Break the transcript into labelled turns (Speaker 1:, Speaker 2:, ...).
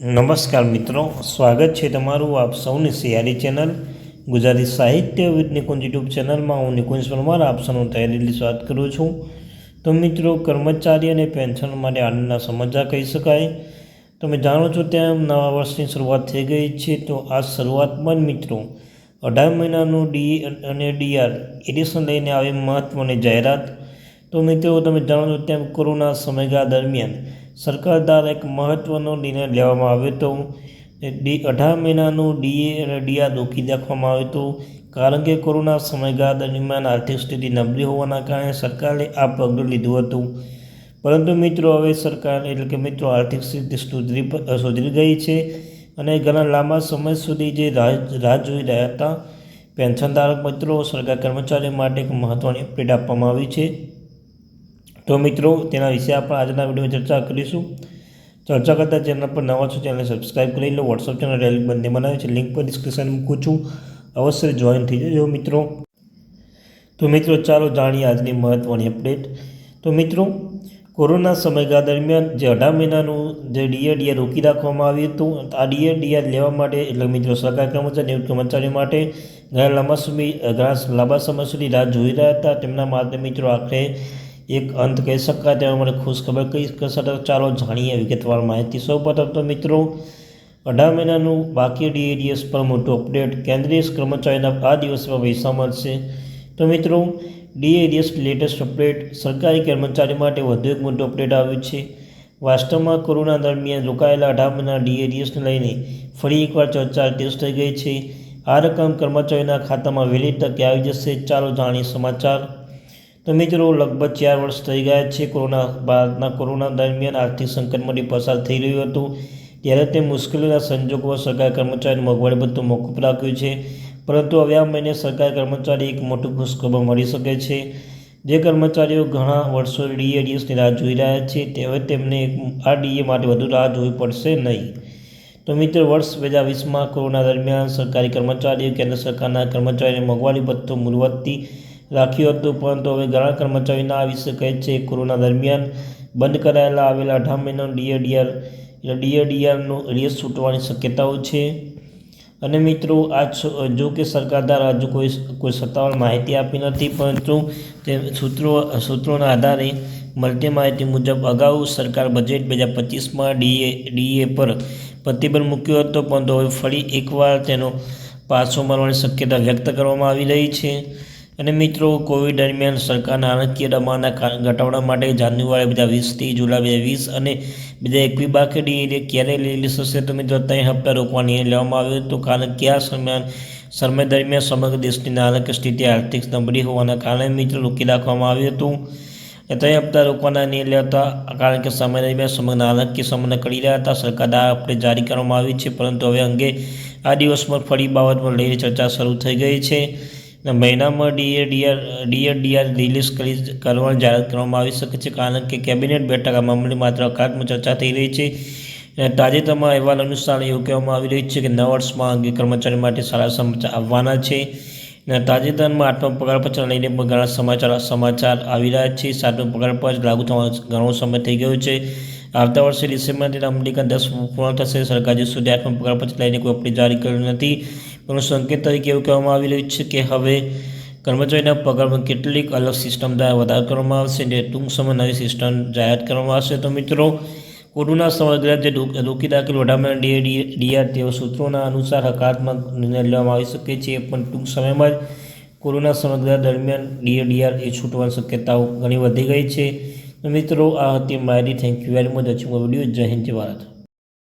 Speaker 1: નમસ્કાર મિત્રો, સ્વાગત છે તમારું આપ સૌની સિયારી ચેનલ ગુજરાતી સાહિત્ય વિથ નિકુંજ યુટ્યુબ ચેનલમાં. હું નિકુંજ પરમાર, આપ સૌનું તૈયારી સ્વાગત કરું છું. તો મિત્રો, કર્મચારી અને પેન્શન માટે આનંદના સમાચાર કહી શકાય. તમે જાણો છો તેમ નવા વર્ષની શરૂઆત થઈ ગઈ છે, તો આ શરૂઆતમાં જ મિત્રો, અઢાર મહિનાનું ડી અને ડીઆર એડિશન લઈને આવી મહત્ત્વની જાહેરાત. તો મિત્રો, તમે જાણો છો તેમ કોરોના સમયગાળા દરમિયાન સરકાર દ્વારા એક મહત્ત્વનો નિર્ણય લેવામાં આવ્યો હતો. ડી અઢાર મહિનાનું ડીએ અને ડીઆર રોકી રાખવામાં આવ્યું હતું. કારણ કે કોરોના સમયગાળા દરમિયાન આર્થિક સ્થિતિ નબળી હોવાના કારણે સરકારે આ પગલું લીધું હતું. પરંતુ મિત્રો, હવે સરકાર એટલે કે મિત્રો, આર્થિક સ્થિતિ સુધરી સુધરી ગઈ છે અને ઘણા લાંબા સમય સુધી જે રાહ જોઈ રહ્યા હતા, પેન્શનધારક મિત્રો, સરકાર કર્મચારીઓ માટે એક મહત્ત્વની અપડેટ આપવામાં આવી છે. તો મિત્રો, તેના વિશે આપણે આજના વિડીયોમાં ચર્ચા કરીશું. ચર્ચા કરતા ચેનલ પર નવા છો ચેનલ સબસ્ક્રાઈબ કરી લો. વોટ્સઅપ ચેનલ રેલી બંને બનાવી છે. લિંક પર ડિસ્ક્રિપ્શન મૂકું છું. અવશ્ય જોઈન થઈ જજો મિત્રો. તો મિત્રો, ચાલો જાણીએ આજની મહત્ત્વની અપડેટ તો મિત્રો, કોરોના સમયગાળા દરમિયાન જે અઢાર મહિનાનું જે ડીએડીએ રોકી રાખવામાં આવ્યું હતું, આ ડીએડીઆર લેવા માટે એટલે મિત્રો સરકાર કર્મચારી કર્મચારીઓ માટે ઘણા લાંબા સમય, ઘણા લાંબા સમય સુધી રાહ જોઈ રહ્યા હતા. તેમના માટે મિત્રો આખરે એક અંત કહી શકાય તેમાં મને ખુશ ખબર કહી શકાય ચાલો જાણીએ વિગતવાર માહિતી. સૌપ્રથમ તો મિત્રો, અઢાર મહિનાનું બાકી ડીએડીએસ પર મોટું અપડેટ કેન્દ્રીય કર્મચારીના આ દિવસમાં પૈસા મળશે તો મિત્રો ડીએડીએસ લેટેસ્ટ અપડેટ સરકારી કર્મચારી માટે વધુ એક મોટું અપડેટ આવ્યું છે. વાસ્તવમાં કોરોના દરમિયાન રોકાયેલા અઢાર મહિના ડીએડીએસને લઈને ફરી એકવાર ચર્ચા તેજ થઈ ગઈ છે. આ રકમ કર્મચારીના ખાતામાં વહેલી તકે આવી જશે. ચાલો જાણીએ સમાચાર. તો મિત્રો, લગભગ ચાર વર્ષ થઈ ગયા છે કોરોના ભારતના કોરોના દરમિયાન આર્થિક સંકટમાંથી પસાર થઈ રહ્યું હતું, ત્યારે તે મુશ્કેલીના સંજોગોમાં સરકાર કર્મચારીને મોંઘવારી ભથ્થું મોકૂફ રાખ્યું છે. પરંતુ હવે આ મહિને સરકાર કર્મચારી એક મોટું ખુશખબર મળી શકે છે. જે કર્મચારીઓ ઘણા વર્ષો ડીએડીએસની રાહ જોઈ રહ્યા છે તે હવે તેમને આ ડીએ માટે વધુ રાહ જોવી પડશે નહીં. તો મિત્રો, વર્ષ બે હજાર વીસમાં કોરોના દરમિયાન સરકારી કર્મચારીઓ, કેન્દ્ર સરકારના કર્મચારીને મોંઘવારી ભથ્થું મૂળવત્તી રાખ્યું હતું, પરંતુ હવે ઘણા કર્મચારીના આ વિશે કહે છે કોરોના દરમિયાન બંધ કરાયેલા આવેલા અઢાર મહિનાનું ડીએડીઆર, ડીએડીઆરનું રેસ છૂટવાની શક્યતાઓ છે. અને મિત્રો, આ જો કે સરકાર દ્વારા હજુ કોઈ કોઈ સત્તાવાર માહિતી આપી નથી, પરંતુ તે સૂત્રો, સૂત્રોના આધારે મળતી માહિતી મુજબ અગાઉ સરકાર બજેટ બે હજાર પચીસમાં ડીએ ડીએ પર પ્રતિબંધ મૂક્યો હતો, પરંતુ હવે ફરી એકવાર તેનો પાછો મળવાની શક્યતા વ્યક્ત કરવામાં આવી રહી છે. અને મિત્રો કોવિડ દરમિયાન સરકારના નાણાકીય દબાણના ઘટાડવા માટે જાન્યુઆરી બે હજાર વીસથી જુલાઈ બે હજાર વીસ અને બે હજાર એકવીસ બાકી ક્યારે લેલી થશે તો મિત્રો, ત્રણ હપ્તા રોકવા નિર્ણય લેવામાં આવ્યો હતો. કારણ કે આ સમય સમય દરમિયાન સમગ્ર દેશની નાણાકીય સ્થિતિ આર્થિક નબળી હોવાના કારણે મિત્રો, રોકી રાખવામાં આવ્યું હતું. ત્રણ હપ્તા રોકવાના નિર્ણય લેતા કારણ કે સમય દરમિયાન સમગ્ર નાણાકીય સમન્વય કરી રહ્યા હતા. સરકાર દ્વારા આપણે જારી કરવામાં આવી છે. પરંતુ હવે અંગે આ દિવસમાં ફરી બાબતમાં લઈને ચર્ચા શરૂ થઈ ગઈ છે. મહિનામાં D A D R D R D R D R release કરી, કરવાની જાહેરાત કરવામાં આવી શકે છે. કારણ કે કેબિનેટ બેઠક આ મામલે માત્ર અકાદમાં ચર્ચા થઈ રહી છે અને તાજેતરમાં અહેવાલ અનુસાર એવું કહેવામાં આવી રહ્યું છે કે નવા વર્ષમાં અંગે કર્મચારી માટે સારા સમાચાર આવવાના છે અને તાજેતરમાં આઠમો પગારપચાર લઈને પણ ઘણા સમાચાર સમાચાર આવી રહ્યા છે. સાતમો પગાર લાગુ થવાનો ઘણો સમય થઈ ગયો છે. આવતા વર્ષે ડિસેમ્બરથી અમલીકરણ દસ પૂર્ણ થશે. સરકાર જે સુધી આઠમો પગાર લઈને કોઈ અપડેટ જારી કર્યું નથી. પરંતુ સંકેત તરીકે એવું કહેવામાં આવી રહ્યું છે કે હવે કર્મચારીના પગારમાં કેટલીક અલગ સિસ્ટમ દ્વારા વધારો કરવામાં આવશે અને ટૂંક સમય નવી સિસ્ટમ જાહેરાત કરવામાં આવશે. તો મિત્રો, કોરોના સમગ્ર જે રોકી દાખલ વડામાં ડીએ ડીઆર તેઓ સૂત્રોના અનુસાર હકારાત્મક નિર્ણય લેવામાં આવી શકે છે, પણ ટૂંક સમયમાં જ કોરોના સમગ્ર દરમિયાન ડીએ ડીઆર એ છૂટવાની શક્યતાઓ ઘણી વધી ગઈ છે. મિત્રો, આ હતી મારી thank you very much watching video જય હિન્દ ભારત.